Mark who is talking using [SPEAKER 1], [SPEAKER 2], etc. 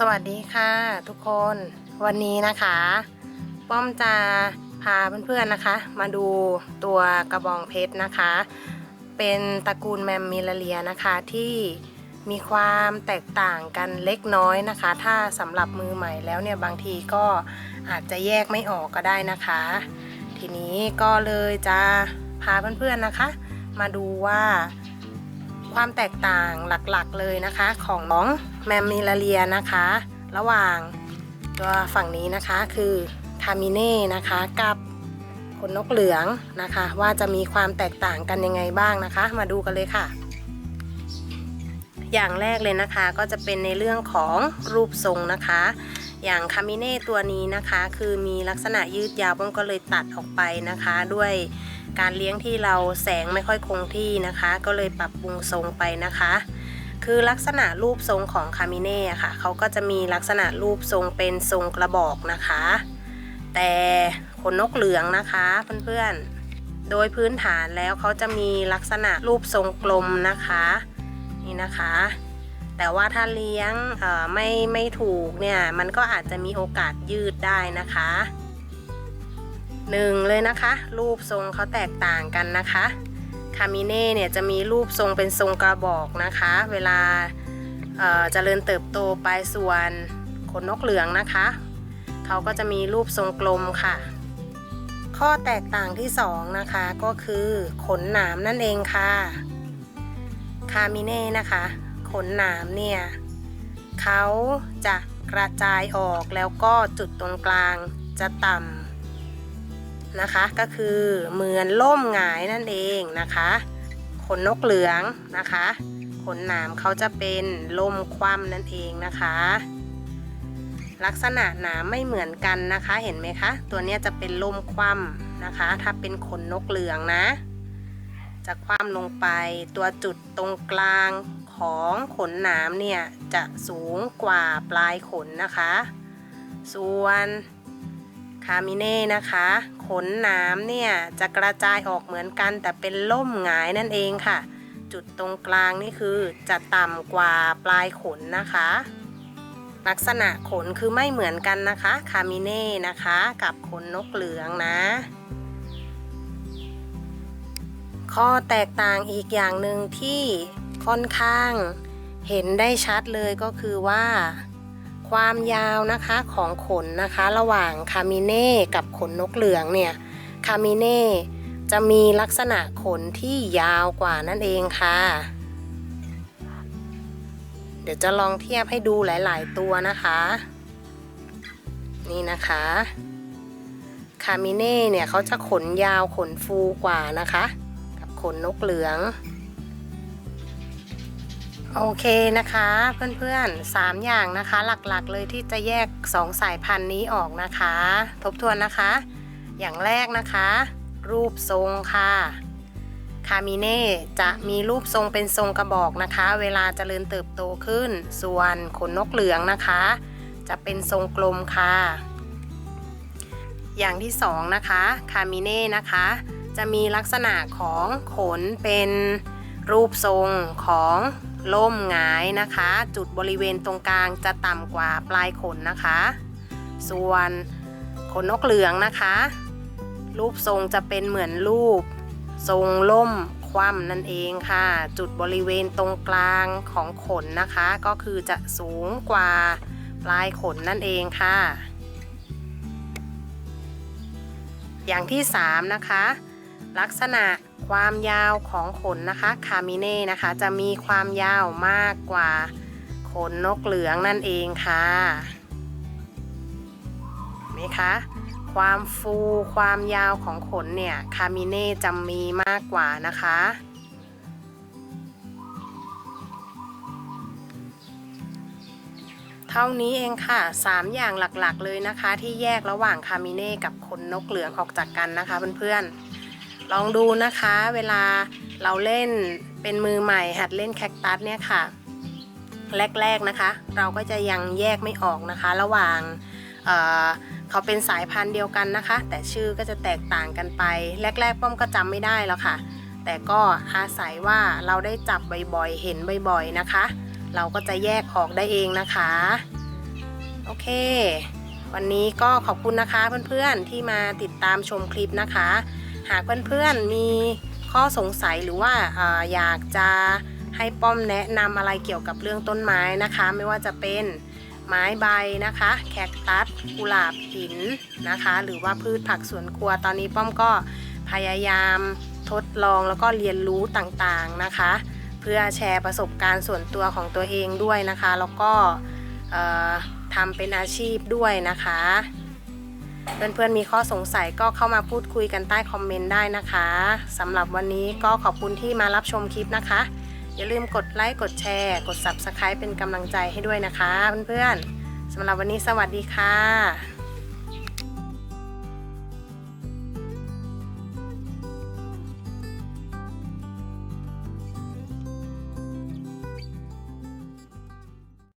[SPEAKER 1] สวัสดีค่ะทุกคนวันนี้นะคะ ป้อมจะพาเพื่อนๆนะคะ มาดูตัวกระบองเพชรนะคะ เป็นตระกูลแมมมิลเลียนะคะที่มีความแตกต่างกันเล็กน้อยนะคะ ถ้าสำหรับมือใหม่แล้วเนี่ยบางทีก็อาจจะแยกไม่ออกก็ได้นะคะ ทีนี้ก็เลยจะพาเพื่อนๆนะคะ มาดูว่า ความแตกต่างหลักๆเลยนะคะของน้องแมมมิลาเลียนะคะ ระหว่างตัวฝั่งนี้นะคะคือคามิเน่นะคะกับขนนกเหลืองนะคะ ว่าจะมีความแตกต่างกันยังไงบ้างนะคะ มาดูกันเลยค่ะ อย่างแรกเลยนะคะก็จะเป็นในเรื่องของรูปทรงนะคะ อย่างคามิเน่ตัวนี้นะคะ คือมีลักษณะยืดยาวป้อมก็เลยตัดออกไปนะคะด้วย การเลี้ยงที่เราแสงไม่ค่อยคงที่นะคะ ก็เลยปรับปรุงทรงไปนะคะ คือลักษณะรูปทรงของคามิเน่ค่ะเขาก็จะมีลักษณะรูปทรงเป็นทรงกระบอกนะคะ แต่ขนนกเหลืองนะคะเพื่อนๆ โดยพื้นฐานแล้วเขาจะมีลักษณะรูปทรงกลมนะคะนี่นะคะแต่ว่าถ้าเลี้ยงไม่ไม่ถูกเนี่ย มันก็อาจจะมีโอกาสยืดได้นะคะ หนึ่งเลยนะคะ รูปทรงเขาแตกต่างกันนะคะคามิเน่เนี่ยจะมีรูปทรงเป็นทรงกระบอกนะคะ เวลาเจริญเติบโตไปส่วนขนนกเหลืองนะคะเขาก็จะมีรูปทรงกลมค่ะ ข้อแตกต่างที่สองนะคะก็คือขนหนามนั่นเองค่ะคามิเน่นะคะ ขนหนามเนี่ยเขาจะกระจายออกแล้วก็จุดตรงกลางจะต่ำ นะคะ ก็คือเหมือนล่มหงายนั่นเองนะคะขนนกเหลืองนะคะขนหนามเขาจะเป็นล่มคว่ำนั่นเองนะคะ ลักษณะหนามไม่เหมือนกันนะคะเห็นไหมคะ ตัวนี้จะเป็นล่มคว่ำนะคะ ถ้าเป็นขนนกเหลืองนะ จะคว่ำลงไปตัวจุดตรงกลางของขนหนามเนี่ยจะสูงกว่าปลายขนนะคะ ส่วนคามิเน่นะคะ ขนหนามเนี่ยจะกระจายออกเหมือนกัน แต่เป็นล่มหงายนั่นเองค่ะ จุดตรงกลางนี่คือจะต่ำกว่าปลายขนนะคะ ลักษณะขนคือไม่เหมือนกันนะคะคามิเน่นะคะ กับขนนกเหลืองนะ ข้อแตกต่างอีกอย่างหนึ่งที่ค่อนข้างเห็นได้ชัดเลยก็คือว่า ความยาวนะคะของขนนะคะ ระหว่างคามิเน่กับขนนกเหลืองเนี่ยคามิเน่จะมีลักษณะขนที่ยาวกว่านั่นเองค่ะ เดี๋ยวจะลองเทียบให้ดูหลาย ๆ ตัวนะคะ นี่นะคะคามิเน่เนี่ยเขาจะขนยาวขนฟูกว่านะคะ กับขนนกเหลือง โอเคนะคะเพื่อนๆ 3 อย่างนะคะหลักๆเลยที่จะแยก 2 สายพันธุ์นี้ออกนะคะ ทบทวนนะคะ อย่างแรกนะคะ รูปทรงค่ะคามิเน่จะมีรูปทรงเป็นทรงกระบอกนะคะ เวลาเจริญเติบโตขึ้น ส่วนขนนกเหลืองนะคะ จะเป็นทรงกลมค่ะ อย่างที่สองนะคะคามิเน่นะคะ จะมีลักษณะของขนเป็นรูปทรงของ ล่มหงายนะคะ จุดบริเวณตรงกลางจะต่ำกว่าปลายขนนะคะ ส่วนขนนกเหลืองนะคะ รูปทรงจะเป็นเหมือนรูป ทรงล่มคว่ำนั่นเองค่ะ จุดบริเวณตรงกลางของขนนะคะ ก็คือจะสูงกว่าปลายขนนั่นเองค่ะ อย่างที่ 3 นะคะ ลักษณะความยาวของขนนะคะคามิเน่นะคะ จะมีความยาวมากกว่าขนนกเหลืองนั่นเองค่ะเห็นไหมคะความฟูความยาวของขนเนี่ยคามิเน่จะมีมากกว่านะคะเท่านี้เองค่ะ 3 อย่างหลักๆ เลยนะคะ ที่แยกระหว่างคามิเน่กับขนนกเหลืองออกจากกันนะคะเพื่อนๆ ลองดูนะคะ เวลาเราเล่นเป็นมือใหม่ หัดเล่นแคคตัสเนี่ยค่ะ แรกๆนะคะ เราก็จะยังแยกไม่ออกนะคะ ระหว่างเเขาเป็นสายพันธุ์เดียวกันนะคะ แต่ชื่อก็จะแตกต่างกันไป แรก ๆ ป้อมก็จำไม่ได้แล้วค่ะ แต่ก็อาศัยว่าเราได้จับบ่อยๆ เห็นบ่อยๆนะคะ เราก็จะแยกออกได้เองนะคะ โอเควันนี้ก็ขอบคุณนะคะเพื่อนๆที่มาติดตามชมคลิปนะคะ หากเพื่อนๆมีข้อสงสัยหรือว่าออยากจะให้ป้อมแนะนำอะไรเกี่ยวกับเรื่องต้นไม้นะคะ ไม่ว่าจะเป็นไม้ใบนะคะ แคคตัสกุหลาบหินนะคะ หรือว่าพืชผักสวนครัวตอนนี้ป้อมก็พยายามทดลองแล้วก็เรียนรู้ต่างๆนะคะ เพื่อแชร์ประสบการณ์ส่วนตัวของตัวเองด้วยนะคะ แล้วก็ทำเป็นอาชีพด้วยนะคะ เพื่อนๆมีข้อสงสัยก็เข้ามาพูดคุยกันใต้คอมเมนต์ได้นะคะสำหรับวันนี้ก็ขอบคุณที่มารับชมคลิปนะคะ อย่าลืมกดไลค์กดแชร์ กด Subscribe เป็นกำลังใจให้ด้วยนะคะเพื่อนๆสำหรับวันนี้สวัสดีค่ะ